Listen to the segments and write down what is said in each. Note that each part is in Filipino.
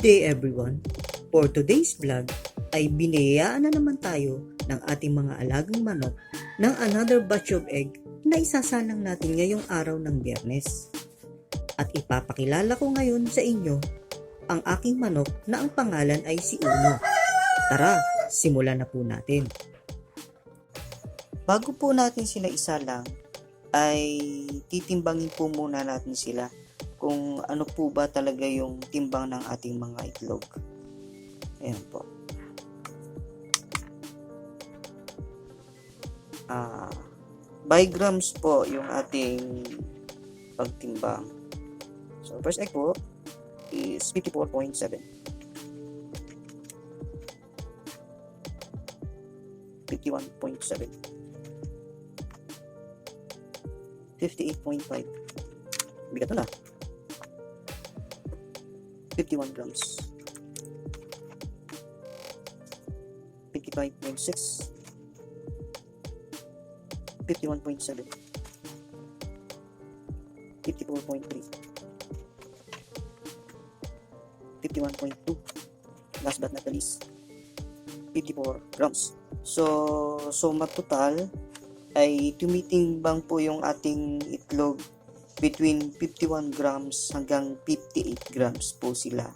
day everyone! For today's vlog ay binayaan na naman tayo ng ating mga alagang manok ng another batch of egg na isasalang natin ngayong araw ng biyernes. At ipapakilala ko ngayon sa inyo ang aking manok na ang pangalan ay si Uno. Tara, simulan na po natin. Bago po natin sila isalang, ay titimbangin po muna natin sila kung ano po ba talaga yung timbang ng ating mga itlog. Ayan po. Ah, by grams po yung ating pagtimbang. So, first egg po is 54.7. 51.7. 58.5. Bigat na. 51 grams. 55.6. 51.7. 54.3. 51.2. Last but not the least, 54 grams. So, suma total ay tumitimbang po yung ating itlog between 51 grams hanggang 58 grams po sila.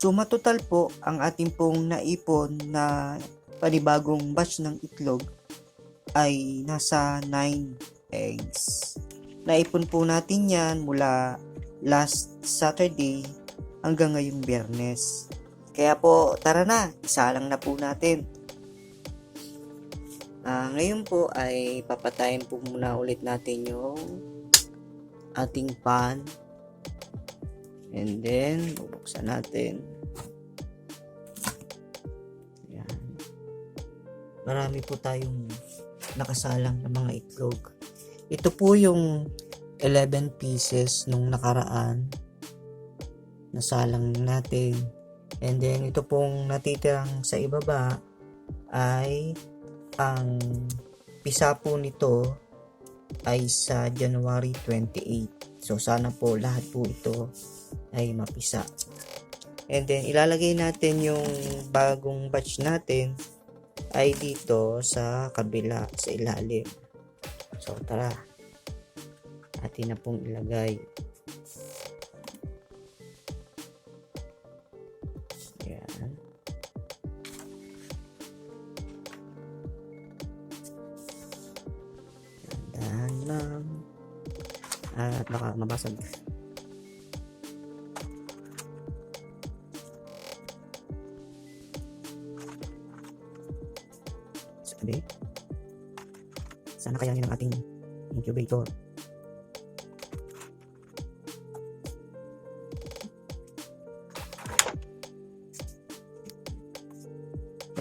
So matotal po ang ating pong naipon na panibagong batch ng itlog ay nasa 9 eggs. Naipon po natin yan mula last Saturday hanggang ngayong biyernes. Kaya po, tara na, isa lang na po natin. Ah, ngayon po ay papatayin po muna ulit natin yung ating pan. And then, bubuksan natin. Yan. Marami po tayong nakasalang na mga itlog. Ito po yung 11 pieces nung nakaraan. Nasalang natin. And then, ito pong natitirang sa ibaba ay ang pisa po nito ay sa January 28. So sana po lahat po ito ay mapisa. And then ilalagay natin yung bagong batch natin ay dito sa kabila sa ilalim. So tara. Atin na pong ilagay. At baka mabasag. Sabi. Sana kayanin ang ating incubator.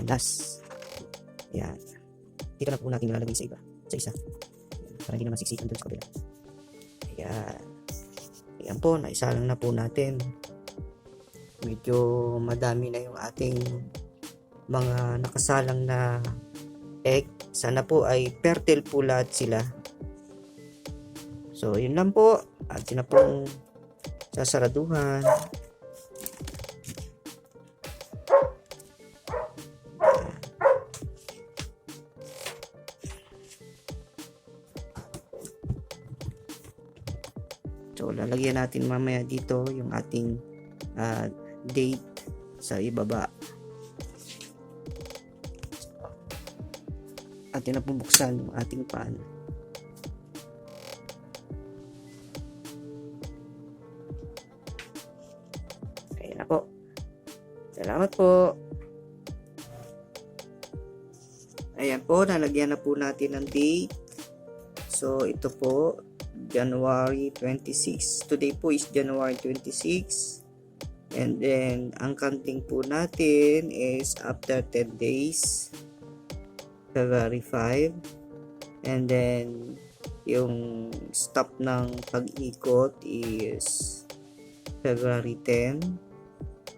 Yan, last. Yan. Dito na po natin nilalagay sa iba. Sa isa. Para hindi naman siksikan dun sa kabila. Ayan. Ayan po, naisalang na po natin. Medyo madami na yung ating mga nakasalang na egg. Sana po ay fertile po lahat sila. So, yun lang po. At na pong sasaraduhan. So, lalagyan natin mamaya dito yung ating ah, date sa ibaba. Atin na bubuksan yung ating pan. Ayan na po. Salamat po. Ayan po, nalagyan na po natin ng date. So, ito po, January 26. Today po is January 26. And then, ang counting po natin is after 10 days. February 5. And then, yung stop ng pag-ikot is February 10.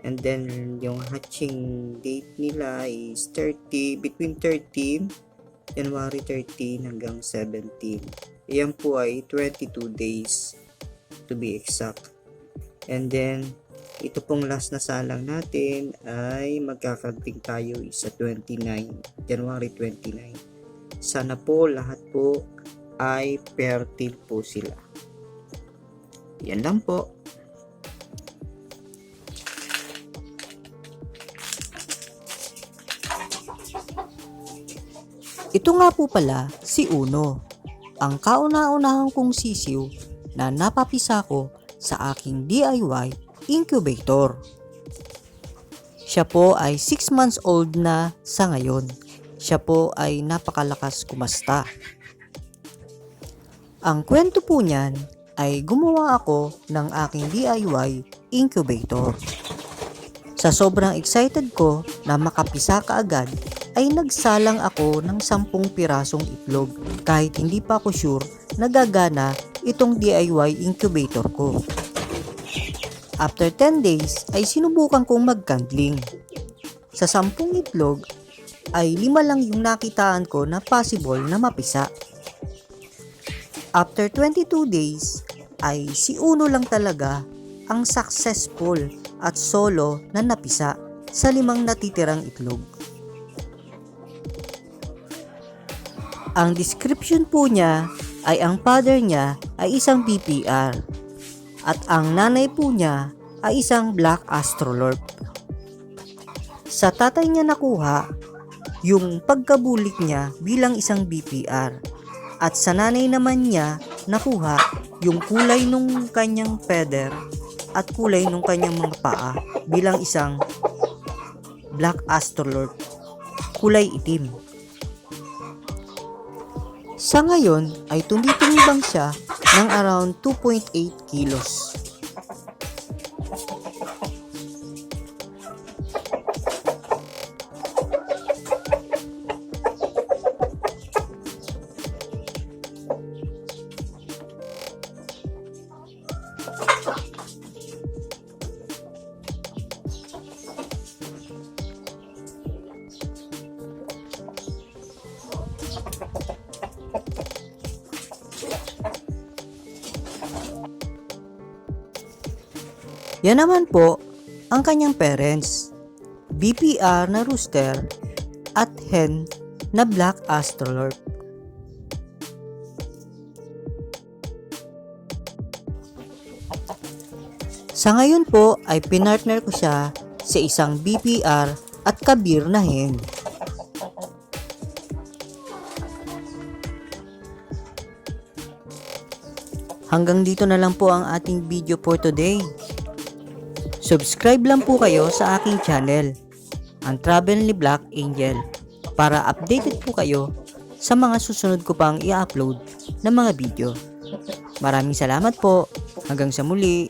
And then, yung hatching date nila is 30, between 13, January 13 hanggang 17. Yan po ay 22 days to be exact. And then, ito pong last na salang natin ay magkakagbing tayo sa 29, January 29. Sana po lahat po ay fertile po sila. Yan lang po. Ito nga po pala si Uno, ang kauna-unahang kong sisiw na napapisa ko sa aking DIY incubator. Siya po ay 6 months old na sa ngayon. Siya po ay napakalakas kumasta. Ang kwento po niyan ay gumawa ako ng aking DIY incubator. Sa sobrang excited ko na makapisa kaagad ay nagsalang ako ng 10 pirasong itlog kahit hindi pa ako sure na gagana itong DIY incubator ko. After 10 days ay sinubukan kong mag-candling. Sa 10 itlog ay lima lang yung nakitaan ko na possible na mapisa. After 22 days ay si Uno lang talaga ang successful at solo na napisa sa limang natitirang itlog. Ang description po niya ay ang father niya ay isang BPR at ang nanay po niya ay isang Black Astrolorp. Sa tatay niya nakuha yung pagkabulik niya bilang isang BPR at sa nanay naman niya nakuha yung kulay nung kanyang feather at kulay nung kanyang mga paa bilang isang Black Astrolorp kulay itim. Sa ngayon ay tumitimbang siya ng around 2.8 kilos. Yan naman po ang kanyang parents. BPR na rooster at hen na black astrolorp. Sa ngayon po ay pinartner ko siya sa isang BPR at kabir na hen. Hanggang dito na lang po ang ating video for today. Subscribe lang po kayo sa aking channel, ang Travel ni Black Angel, para updated po kayo sa mga susunod ko pang i-upload na mga video. Maraming salamat po. Hanggang sa muli.